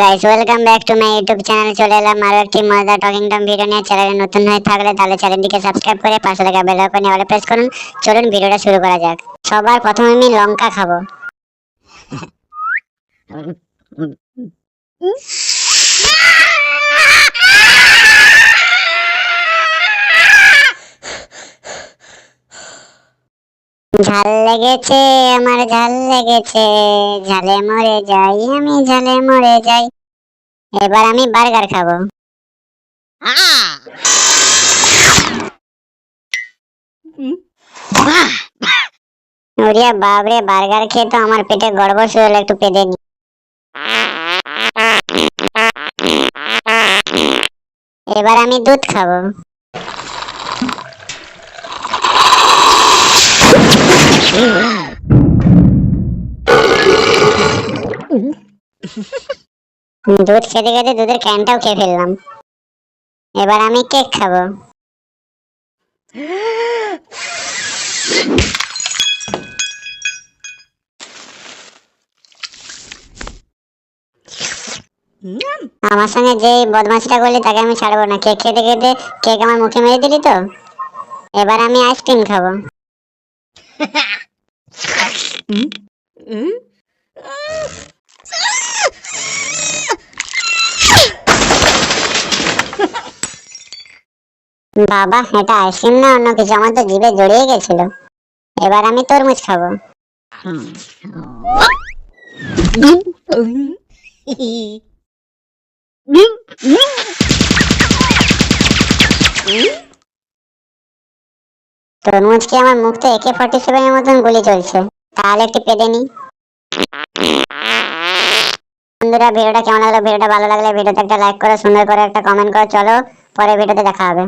Guys welcome back to my YouTube channel চলে এলাম আরও একটি মজাদার টকিং টম ভিডিও নিয়ে। চ্যানেলে নতুন হয়ে থাকলে তাহলে চ্যানেলটিকে সাবস্ক্রাইব করে পাশে থাকা বেল আইকনে অল প্রেস করুন। চলুন ভিডিওটা শুরু করা যাক। সবার প্রথমে আমি লঙ্কা খাব। ঝাল লেগেছে, আমার ঝাল লেগেছে। ঝালে মরে যাই, আমি ঝালে মরে যাই। এবার আমি বার্গার খাব। ওরিয়া বাবরে বার্গার খেয়ে তো আমার পেটে গড়বড় শুরু হলো, একটু পেদে নি এবার আমি দুধ খাব। দুধ খেতে খেতে দুধের ক্যানটাও খেয়ে ফেললাম। এবার আমি কেক খাব। আমার সঙ্গে যে বদমাশটা করলি, তাকে আমি ছাড়বো না। কেক খেতে খেতে কেক আমার মুখে মেরে দিলি তো? এবার আমি আইসক্রিম খাব। বাবা এটা আইসক্রিম না? অন্য কিছু? আমার তো জিভে জড়িয়ে গেছিল। এবার আমি তরমুজ খাব। তরমুজকে আমার মুখ তো একে ফর্টি সেভেনের মতন গুলি চলছে। তাহলে একটু পেদে নি। বন্ধুরা, ভিডিওটা কেমন লাগল? ভিডিওটা ভালো লাগলে ভিডিওতে একটা লাইক করো, সুন্দর করে একটা কমেন্ট করো। চলো পরে ভিডিওতে দেখা হবে।